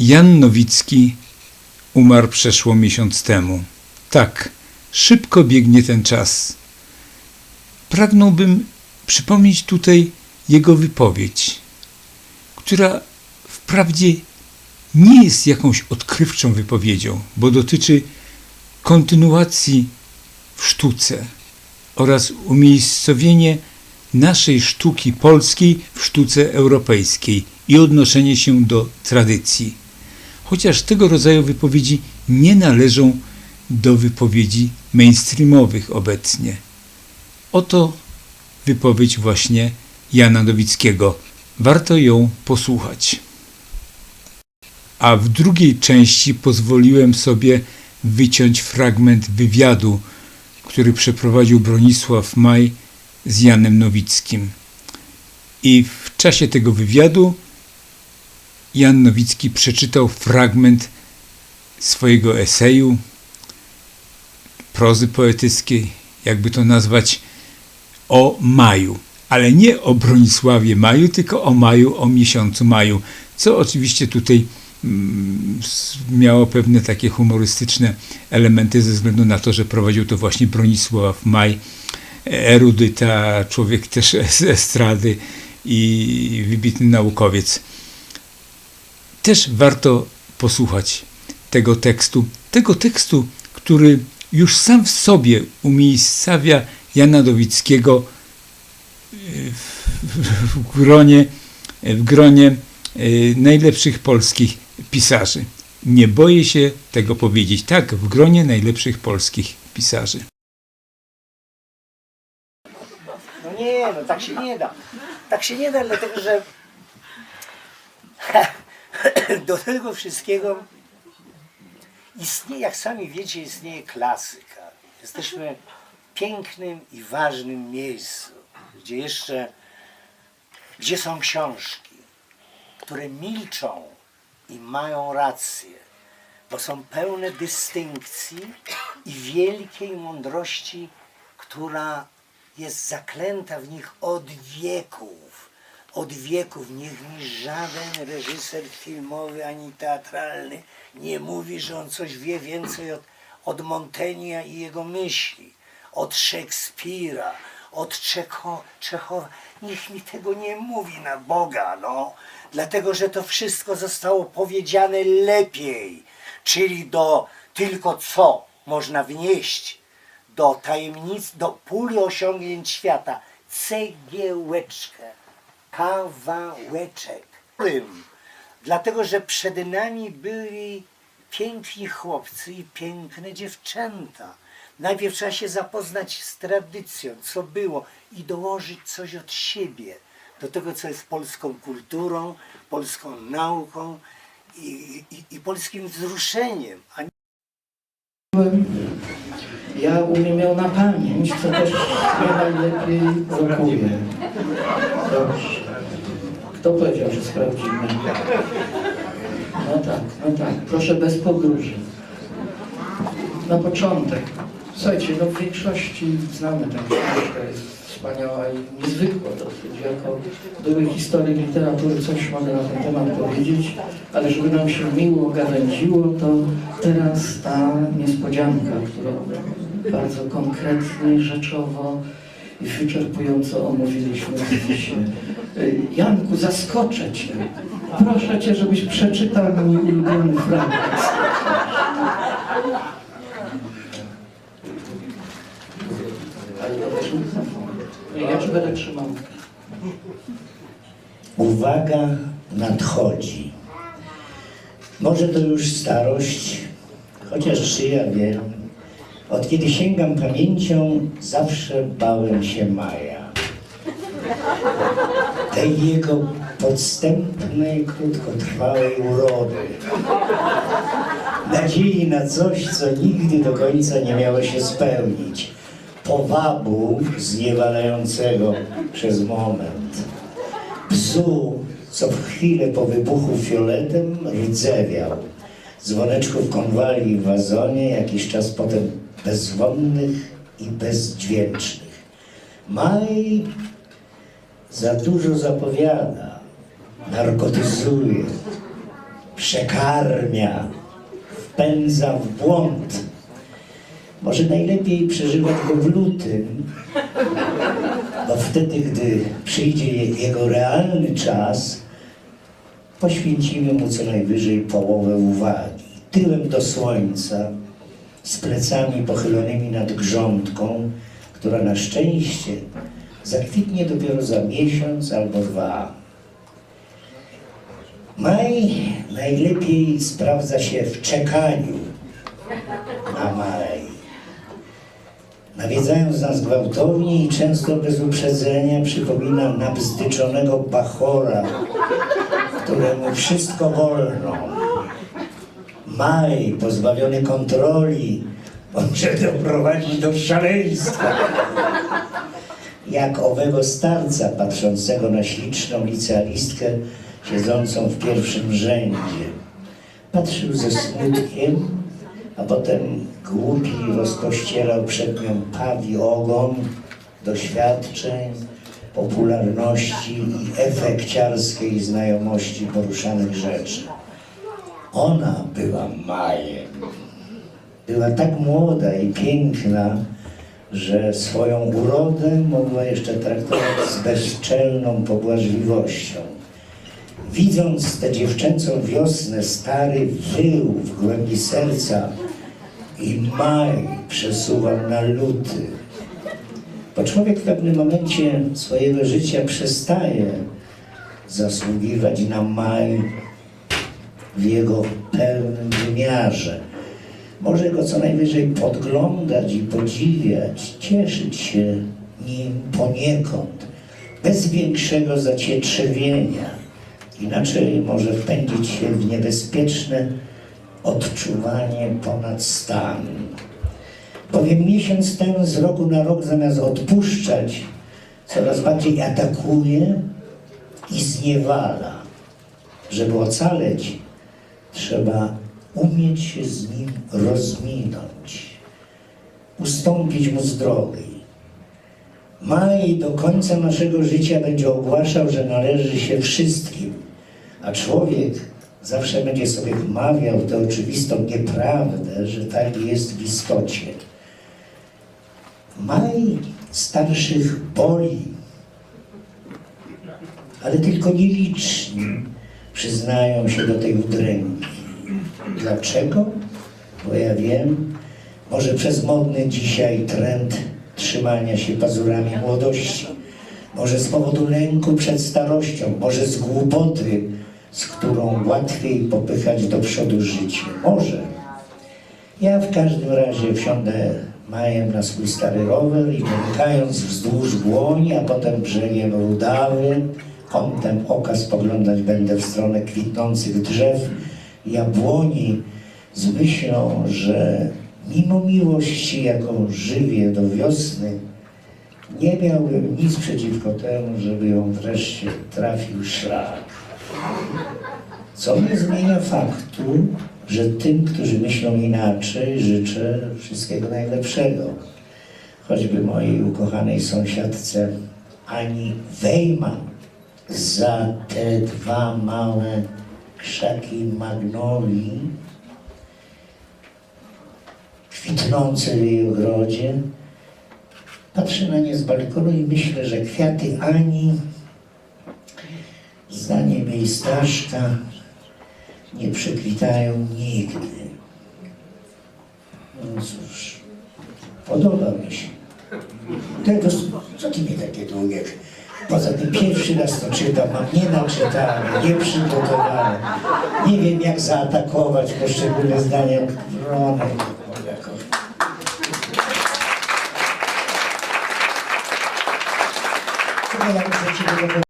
Jan Nowicki umarł przeszło miesiąc temu. Tak, szybko biegnie ten czas. Pragnąłbym przypomnieć tutaj jego wypowiedź, która wprawdzie nie jest jakąś odkrywczą wypowiedzią, bo dotyczy kontynuacji w sztuce oraz umiejscowienie naszej sztuki polskiej w sztuce europejskiej i odnoszenie się do tradycji. Chociaż tego rodzaju wypowiedzi nie należą do wypowiedzi mainstreamowych obecnie. Oto wypowiedź właśnie Jana Nowickiego. Warto ją posłuchać. A w drugiej części pozwoliłem sobie wyciąć fragment wywiadu, który przeprowadził Bronisław Maj z Janem Nowickim. I w czasie tego wywiadu Jan Nowicki przeczytał fragment swojego eseju, prozy poetyckiej, jakby to nazwać, o maju. Ale nie o Bronisławie Maju, tylko o maju, o miesiącu maju, co oczywiście tutaj mm, miało pewne takie humorystyczne elementy ze względu na to, że prowadził to właśnie Bronisław Maj, erudyta, człowiek też z estrady i wybitny naukowiec. Też warto posłuchać tego tekstu, tego tekstu, który już sam w sobie umiejscawia Jana Nowickiego y, w, gronie, w gronie y, najlepszych polskich pisarzy. Nie boję się tego powiedzieć. Tak, w gronie najlepszych polskich pisarzy. No nie, no tak się nie da. Tak się nie da, dlatego że do tego wszystkiego istnieje, jak sami wiecie, istnieje klasyka. Jesteśmy w pięknym i ważnym miejscu, gdzie jeszcze, gdzie są książki, które milczą i mają rację, bo są pełne dystynkcji i wielkiej mądrości, która jest zaklęta w nich od wieków. Od wieków niech mi żaden reżyser filmowy ani teatralny nie mówi, że on coś wie więcej od, od Montaigne i jego myśli, od Szekspira, od Czeko, Czechowa. Niech mi tego nie mówi na Boga, no. Dlatego, że to wszystko zostało powiedziane lepiej, czyli do tylko co można wnieść do tajemnic, do puli osiągnięć świata. Cegiełeczkę, kawałeczek. Dlatego, że przed nami byli piękni chłopcy i piękne dziewczęta. Najpierw trzeba się zapoznać z tradycją, co było i dołożyć coś od siebie do tego, co jest polską kulturą, polską nauką i, i, i polskim wzruszeniem, a Ja umiem ją na pamięć, co też najlepiej blokuje. Dobrze. Kto powiedział, że sprawdzimy? No tak, no tak. Proszę bez podróży. Na początek. Słuchajcie, no w większości znamy tę książkę, jest wspaniała i niezwykła dosyć. Jako były historyk literatury coś mogę na ten temat powiedzieć, ale żeby nam się miło gawędziło, to teraz ta niespodzianka, którą bardzo konkretnie, rzeczowo i wyczerpująco omówiliśmy. Y, Janku, zaskoczę Cię. Proszę Cię, żebyś przeczytał mój ulubiony fragment. Ja Ci będę trzymał. Uwaga nadchodzi. Może to już starość, chociaż czy ja wiem, od kiedy sięgam pamięcią, zawsze bałem się Maja. Tej jego podstępnej, krótkotrwałej urody. Nadziei na coś, co nigdy do końca nie miało się spełnić. Powabu zniewalającego przez moment psu, co w chwilę po wybuchu fioletem rdzewiał. Dzwoneczków konwali w wazonie, jakiś czas potem bezwonnych i bezdźwięcznych. Maj za dużo zapowiada, narkotyzuje, przekarmia, wpędza w błąd. Może najlepiej przeżywać go w lutym, bo wtedy, gdy przyjdzie jego realny czas, poświęcimy mu co najwyżej połowę uwagi. Tyłem do słońca, z plecami pochylonymi nad grządką, która na szczęście zakwitnie dopiero za miesiąc albo dwa. Maj najlepiej sprawdza się w czekaniu na maj. Nawiedzając nas gwałtownie i często bez uprzedzenia przypomina nabzdyczonego bachora, któremu wszystko wolno. Maj pozbawiony kontroli może doprowadzić do szaleństwa. Jak owego starca patrzącego na śliczną licealistkę siedzącą w pierwszym rzędzie. Patrzył ze smutkiem, a potem głupi rozpościerał przed nią pawi ogon doświadczeń, popularności i efekciarskiej znajomości poruszanych rzeczy. Ona była Majem. Była tak młoda i piękna, że swoją urodę mogła jeszcze traktować z bezczelną pobłażliwością. Widząc tę dziewczęcą wiosnę, stary wył w głębi serca i maj przesuwał na luty. Bo człowiek w pewnym momencie swojego życia przestaje zasługiwać na maj w jego pełnym wymiarze. Może go co najwyżej podglądać i podziwiać, cieszyć się nim poniekąd, bez większego zacietrzewienia. Inaczej może wpędzić się w niebezpieczne odczuwanie ponad stan. Bowiem miesiąc ten z roku na rok zamiast odpuszczać, coraz bardziej atakuje i zniewala. Żeby ocaleć, trzeba umieć się z nim rozminąć, ustąpić mu z drogi. Maj do końca naszego życia będzie ogłaszał, że należy się wszystkim, a człowiek zawsze będzie sobie wmawiał tę oczywistą nieprawdę, że tak jest w istocie. Maj starszych boli, ale tylko nieliczni przyznają się do tej udręki. Dlaczego? Bo ja wiem, może przez modny dzisiaj trend trzymania się pazurami młodości, może z powodu lęku przed starością, może z głupoty, z którą łatwiej popychać do przodu życie. Może. Ja w każdym razie wsiądę majem na swój stary rower i pękając wzdłuż błoni, a potem brzegiem Rudawy, kątem oka spoglądać będę w stronę kwitnących drzew, jabłoni z myślą, że mimo miłości, jaką żywię do wiosny, nie miałbym nic przeciwko temu, żeby ją wreszcie trafił szlak. Co nie zmienia faktu, że tym, którzy myślą inaczej, życzę wszystkiego najlepszego. Choćby mojej ukochanej sąsiadce Ani Wejman za te dwa małe krzaki magnolii kwitnące w jej ogrodzie. Patrzę na nie z balkonu i myślę, że kwiaty Ani, zdaniem jej Staszka, nie przekwitają nigdy. No cóż, podoba mi się. Tego, co ty mi takie długie? Poza tym pierwszy raz to czytam, mam nie naczytane, nie przygotowane. Nie wiem jak zaatakować poszczególne zdania. Ronek, muszę cię